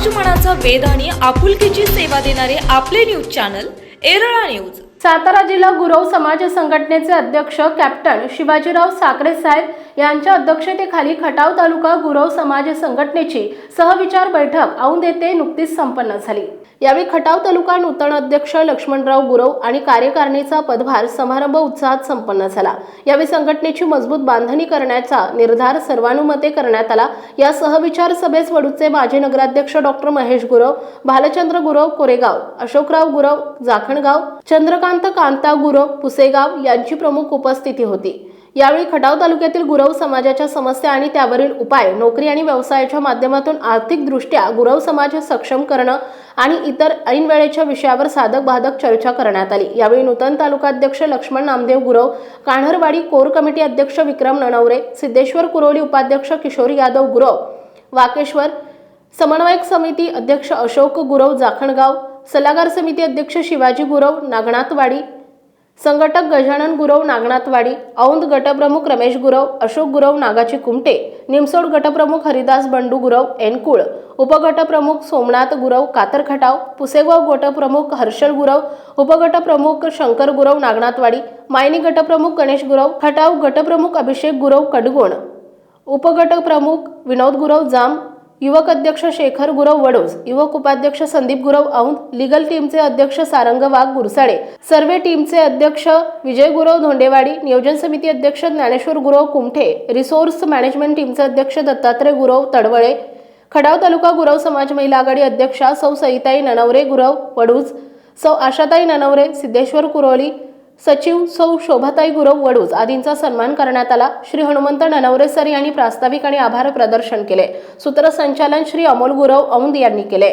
समाज मनाचा आणि आपुलकीची सेवा देणारे आपले news channel Erala news. Satara जिल्हा गुरव समाज संघटनेचे अध्यक्ष कॅप्टन शिवाजीराव साखरे साहेब यांच्या अध्यक्षतेखाली खटाव तालुका गुरव समाज संघटनेची सहविचार बैठक औंध येथे नुकतीच संपन्न झाली. यावेळी खटाव तालुका नूतन अध्यक्ष लक्ष्मणराव गुरव आणि कार्यकारिणीचा पदभार समारंभ उत्साहात संपन्न झाला. यावेळी संघटनेची मजबूत बांधणी करण्याचा निर्धार सर्वानुमते करण्यात आला. या सहविचार सभेस वडूचे माजी नगराध्यक्ष डॉक्टर महेश गुरव भालचंद्र गुरव कोरेगाव अशोकराव गुरव जाखणगाव चंद्रकांत कांता गुरव पुसेगाव यांची प्रमुख उपस्थिती होती. यावेळी खटाव तालुक्यातील गुरव समाजाच्या समस्या आणि त्यावरील उपाय नोकरी आणि व्यवसायाच्या माध्यमातून आर्थिकदृष्ट्या गुरव समाज सक्षम करणं आणि इतर ऐनवेळेच्या विषयावर साधक बाधक चर्चा करण्यात आली. यावेळी नूतन तालुकाध्यक्ष लक्ष्मण नामदेव गुरव कान्हरवाडी कोर कमिटी अध्यक्ष विक्रम ननवरे सिद्धेश्वर कुरोली उपाध्यक्ष किशोर यादव गुरव वाकेश्वर समन्वयक समिती अध्यक्ष अशोक गुरव जाखणगाव सल्लागार समिती अध्यक्ष शिवाजी गुरव नागनाथवाडी संघटक गजानन गुरव नागनाथवाडी औंध गटप्रमुख रमेश गुरव अशोक गुरव नागाची कुमटे निमसोड गटप्रमुख हरिदास बंडू गुरव एनकुळ उपगटप्रमुख सोमनाथ गुरव कातरखटाव पुसेगाव गटप्रमुख हर्षल गुरव उपगटप्रमुख शंकर गुरव नागनाथवाडी मायनी गटप्रमुख गणेश गुरव खटाव गटप्रमुख अभिषेक गुरव कडगोण उपगट प्रमुख विनोद गुरव जाम युवक अध्यक्ष शेखर गुरव वडोज युवक उपाध्यक्ष संदीप गुरव औंध लिगल टीमचे अध्यक्ष सारंग वाघ गुरसाळे सर्वे टीमचे अध्यक्ष विजय गुरव धोंडेवाडी नियोजन समिती अध्यक्ष ज्ञानेश्वर गुरव कुमठे रिसोर्स मॅनेजमेंट टीमचे अध्यक्ष दत्तात्रय गुरव तडवळे खडाव तालुका गुरव समाज महिला आघाडी अध्यक्षा सौ सईताई ननवरे गुरव वडूज सौ आशाताई ननवरे सिद्धेश्वर कुरोली सचिव सौ शोभाताई गुरव वडूज आदींचा सन्मान करण्यात आला. श्री हनुमंत ननवरे सर यांनी प्रास्ताविक आणि आभार प्रदर्शन केले. सूत्रसंचालन श्री अमोल गुरव औंद यांनी केले.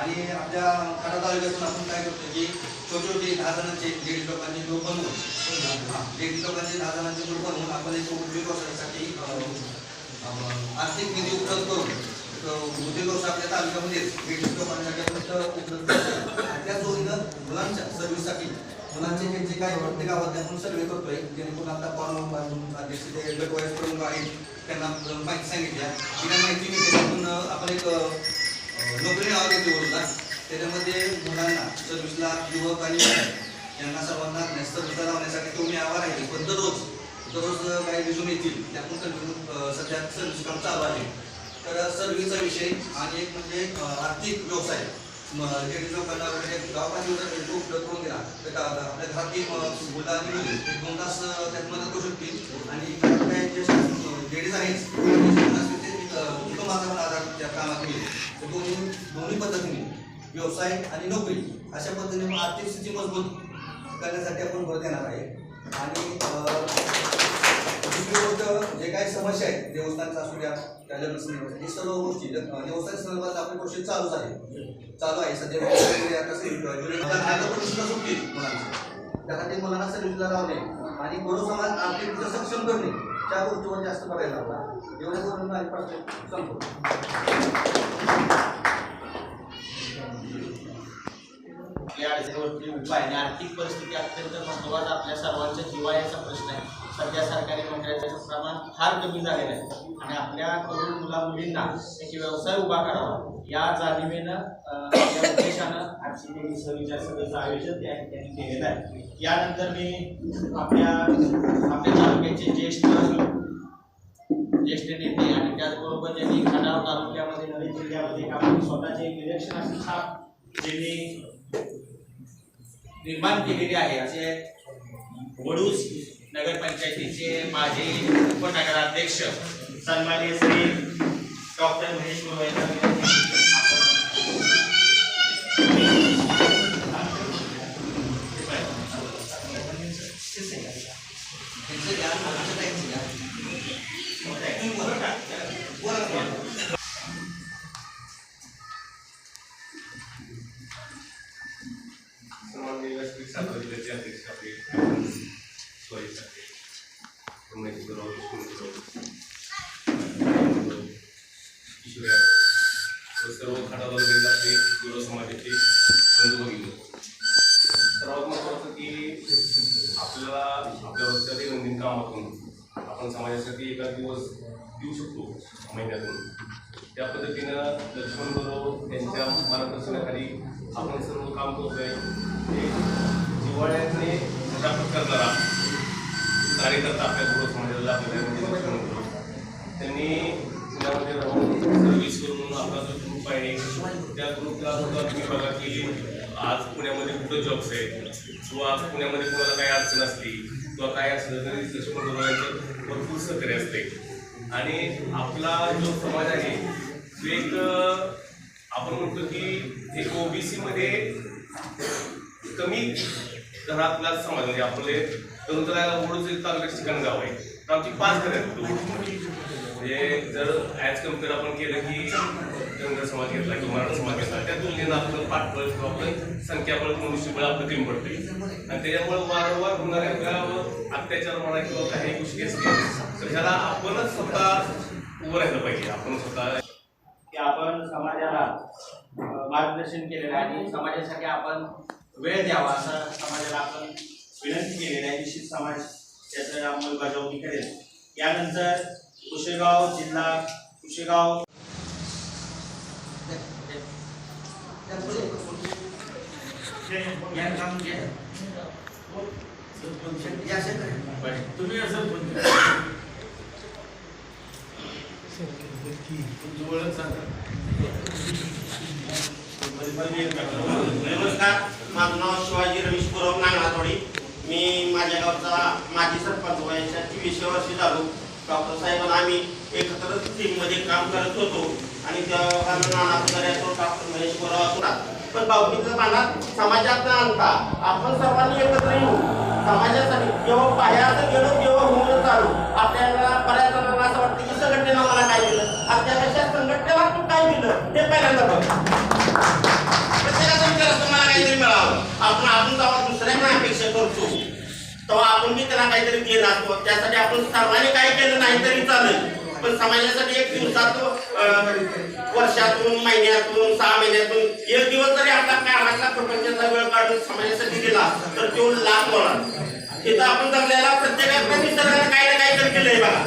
आणि आपल्या तालुक्यातून आपण काय करतो की छोटे छोटे दहा जणांचे दीड लोकांचे ग्रुप बनवून दीड लोकांचे दहा जणांचे ग्रुप बनवून आपण एक उद्योग व्यवसायासाठी आर्थिक निधी उपलब्ध करून उद्योग व्यवसाय आपल्या तालुक्यामध्येच दीड लोकांसाठी उपलब्ध जोडीनं मुलांच्या सर्व्हिससाठी मुलांचे हे जे काही प्रत्येक गावात आपण सर्वे करतोय. जेणेकरून आता फॉर्म अध्यक्ष जे गट प्रमुख आहेत त्यांना माहिती सांगितल्या. तिला माहिती मी त्याच्यातून आपण एक नोकरी नाव घेतली बोलला त्याच्यामध्ये मुलांना सर्व्हिसला युवक आणि यांना सर्वांना सर्व्हिसला लावण्यासाठी तो मी आभार आहे. पण दररोज दररोज काही दिसून येतील त्यातून सर्व्हिस सध्या सर्व्हिस काम चालू आहे. तर सर्व्हिसचा विषय आणि एक म्हणजे आर्थिक व्यवसाय. लेडीज लोकांना म्हणजे गावामध्ये जर तो उपलब्ध करून दिला तर आपल्या घरातील म- मुलं आणि एक दोन तास त्यात मदत करू शकतील. आणि काही जे लेडीज आहेत ते अं, आधार त्या कामात मिळेल तर दोन्ही दोन्ही पद्धतीने व्यवसाय आणि नोकरी अशा पद्धतीने आर्थिक स्थिती मजबूत करण्यासाठी आपण भर देणार आहे. आणि काही समस्या आहेत. देवस्थानचा असू द्या त्या लग्न हे सर्व गोष्टी. देवस्थान संदर्भात आपली प्रोसेस चालूच आहे. चालू आहे. सध्या वगैरे आता सुटली मुलांची. त्यासाठी मुलांना सर्विसला लावणे आणि गुरु समाज आर्थिक सक्षम करणे त्या गोष्टीवर जास्त करायला लागला एवढ्या करून माझी प्रश्न संपतो आपल्या अडचणीवरती उपाय आणि आर्थिक परिस्थिती अत्यंत महत्त्वाचा आपल्या सर्वांच्या जीवायचा प्रश्न आहे. सध्या सरकारी नोकऱ्याचं प्रमाण फार कमी झालेलं आहे. आणि आपल्या तरुण मुला मुलींना त्याची व्यवसाय उभा करावा. या जाणीवेनं या उद्देशानं आजची मी सविचार सभेचं आयोजन त्या ठिकाणी केलेलं आहे. यानंतर मी आपल्या आपल्या तालुक्याचे ज्येष्ठ ज्येष्ठ नेते आणि त्याचबरोबर ज्यांनी खडाव तालुक्यामध्ये नवीन जिल्ह्यामध्ये स्वतःचे निरीक्षणाची एक इलेक्शन अशी छाप ज्यांनी निर्माण केलेली आहे. असे वडूस नगरपंचायतीचे माजी उपनगराध्यक्ष सन्मान्य श्री डॉक्टर महेश गुरव देऊ शकतो महिन्यातून. त्या पद्धतीनं लक्ष्मण गौरव यांच्या मार्गदर्शनाखाली आपण सर्व काम करतोय. हे जिवाळ्याने प्रस्थापित करणारा कार्यकर्ता आपल्या गुरु समाजाला आपल्याला म्हणजे लक्ष्मण गौरव त्यांनी पुण्यामध्ये राहून सर्व्हिस करून आपला जो ग्रुप आहे त्या ग्रुपला सुद्धा तुम्ही बघा की आज पुण्यामध्ये कुठं जॉब्स आहेत. किंवा आज पुण्यामध्ये कोणाला काही अडचण असली किंवा काय असलं तरी लक्ष्मण गौरव यांचं भरपूर सहकार्य असते आणि आपला जो समाज आहे तो एक आपण म्हणतो की एक ओबीसीमध्ये कमी घरातला समाज म्हणजे आपले तरुणला ओढूच एक ठिकाण गाव आहे. तर आमची पाच घरं आहेत. म्हणजे जर ॲज कंपेअर आपण केलं की धनगर समाज घेतला किंवा मराठा समाज घेतला त्या तुलनेनं आपलं पाठबळ किंवा आपलं संख्याबळ मनुष्यबळ आपलं कमी पडते आणि त्याच्यामुळे वारंवार होणाऱ्या ज्या अत्याचार म्हणा किंवा काही गोष्टी असतील तर ह्याला आपणच स्वतः उभं राहिलं पाहिजे. आपण स्वतः की आपण समाजाला मार्गदर्शन केलेलं आहे आणि समाजासाठी आपण वेळ द्यावा असं समाजाला आपण विनंती केलेली आहे. निश्चित समाज त्याचं अंमलबजावणी करेल. यानंतर कुशेगाव जिल्हा कुशेगाव. तुम्ही असं तुमची ओळख सांगा. नमस्कार माझं नाव शिवाजी रमेश पुरव नांगरातोडी. मी माझ्या गावचा माजी सरपंच वयाच्या चोवीसशे वर्षी झालो. डॉक्टर साहेबांना आम्ही एकत्र टीममध्ये काम करत होतो. आणि डॉक्टर महेश बरोबर असो पण भाऊकीचं पानात समाजात न आणता आपण सर्वांनी एकत्र येऊ. समाजासाठी जेव्हा बाहेर गेलो तेव्हा होऊन चालू. आपल्याला बऱ्याच जणांना असं वाटतं की संघटनेला मला काय दिलं? आणि त्यापेक्षा संघटनेला तू काय दिलं? ते पहिल्यांदा बघ. प्रत्येकाचा विचार असतो मला काहीतरी मिळावं. आपण आपण जेव्हा तेव्हा आपण बी त्यांना काहीतरी देत असतो. त्यासाठी आपण सर्वांनी काही केलं नाही तरी चालेल. पण समाजासाठी एक दिवसात वर्षातून महिन्यातून सहा महिन्यातून एक दिवस जरी आपला कामातला प्रपंचाचा वेळ काढून समाजासाठी दिला तर तो लाभ होणार. इथं आपण जगलेला प्रत्येकाकडे निसर्गाने काही ना काहीतरी केलंय बघा.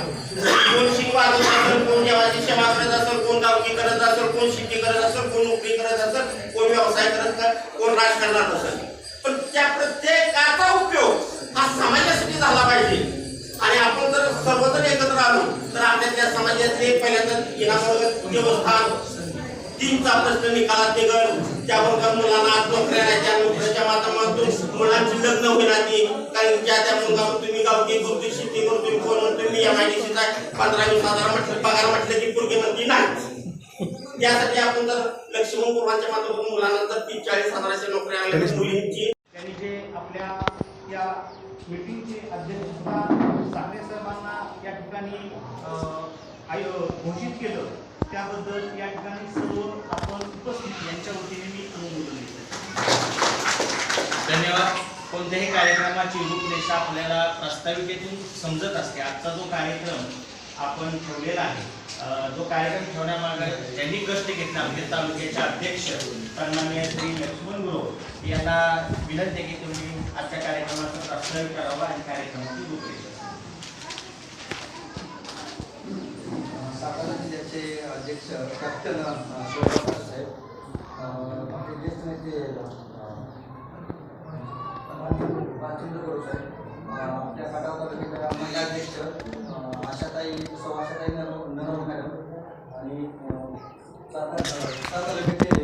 कोण शिक वाजवत असेल कोण देवाची सेवा करत असेल कोण गावकी करत असेल कोण शेती करत असेल कोण नोकरी करत असेल कोण व्यवसाय करत असेल कोण राजकारणात असेल. पण त्या प्रत्येक उपयोग हा समाजासाठी झाला पाहिजे आणि आपण जर एकत्र आलो. तर आपल्या त्या समाजातले पहिल्यांदा इनामवर्ग देवस्थान तीनचा प्रश्न निकालात निघल त्याबरोबर मुलांना आज नोकऱ्या त्या नोकऱ्याच्या माध्यमातून मुलांची लग्न होईना ती कारण ज्या त्या मुलगा तुम्ही गावठी करतोय शेती करतोय कोण मी एम आय डी सीचा पंधरा वीस हजार म्हटलं पगार म्हटलं की पूर्वी म्हणते नाही. त्यासाठी आपण जर लक्ष्मण पूर्वांच्या माध्यमातून मुलांना जर तीस चाळीस हजाराच्या नोकऱ्या मुलींची घोषित केलं. त्याबद्दल या ठिकाणी सर्व आपण उपस्थित यांच्या वतीने मी अनुमोदन देतो. धन्यवाद. कोणत्याही कार्यक्रमाची रूपरेषा आपल्याला प्रास्ताविकेतून समजत असते. आजचा जो कार्यक्रम आपण ठेवलेला आहे जो कार्यक्रम ठेवण्यामागे ज्यांनी कष्ट घेतला. म्हणजे तालुक्याचे अध्यक्ष सन्मान्य श्री लक्ष्मण गुरु यांना विनंती आहे की तुम्ही आजच्या कार्यक्रमाचं प्रास्ताविक करावं आणि कार्यक्रमाची रूपरेषा पक्षाचे अध्यक्ष कॅप्टन साहेब आपले ज्येष्ठ नेते अं, राजेंद्र गौड साहेब आपल्या खटाव तालुक्याच्या महिला अध्यक्ष आशाताई सौ आशाताई नर नरव मॅडम आणि सातारा सातारा तालुक्याचे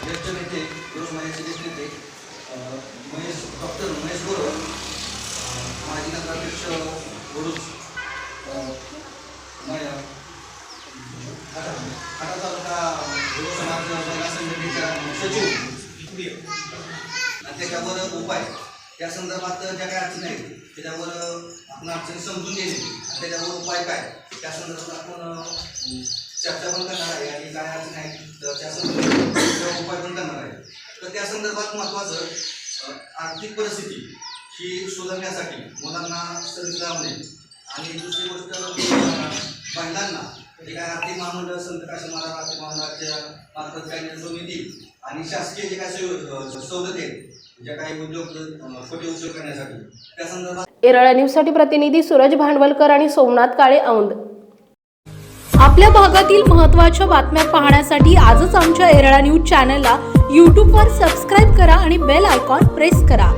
ज्येष्ठ नेते रोज महेश ज्येष्ठ नेते महेश डॉक्टर महेश गोरव माजी नगराध्यक्ष गुरुज खडा तालुका युवा समाज महिला संघटनेच्या सचिव आणि त्याच्यावर उपाय. त्या संदर्भात ज्या काही अडचणी आहेत त्याच्यावर आपण अडचणी समजून घेणे. आणि त्याच्यावर उपाय काय? त्या संदर्भात आपण चर्चा पण करणार आहे. आणि काय अडचणी आहेत तर त्या संदर्भात उपाय पण करणार आहे. तर त्या संदर्भात महत्त्वाचं आर्थिक परिस्थिती ही सुधारण्यासाठी मुलांना सर्विस लावणे. आणि दुसरी गोष्ट महिलांना जे काय आर्थिक महामंडळ संत काशी महाराज आर्थिक महामंडळाच्या मार्फत काही जो निधी आणि शासकीय जे काही सवलती आहेत ज्या काही उद्योग छोटे उद्योग करण्यासाठी त्या संदर्भात एरळा न्यूजसाठी प्रतिनिधी सूरज भांडवलकर आणि सोमनाथ काळे औंध. आपल्या भागातील महत्त्वाच्या बातम्या पाहण्यासाठी आजच आमच्या एरळा न्यूज चॅनलला यूट्यूबवर सबस्क्राईब करा आणि बेल आयकॉन प्रेस करा.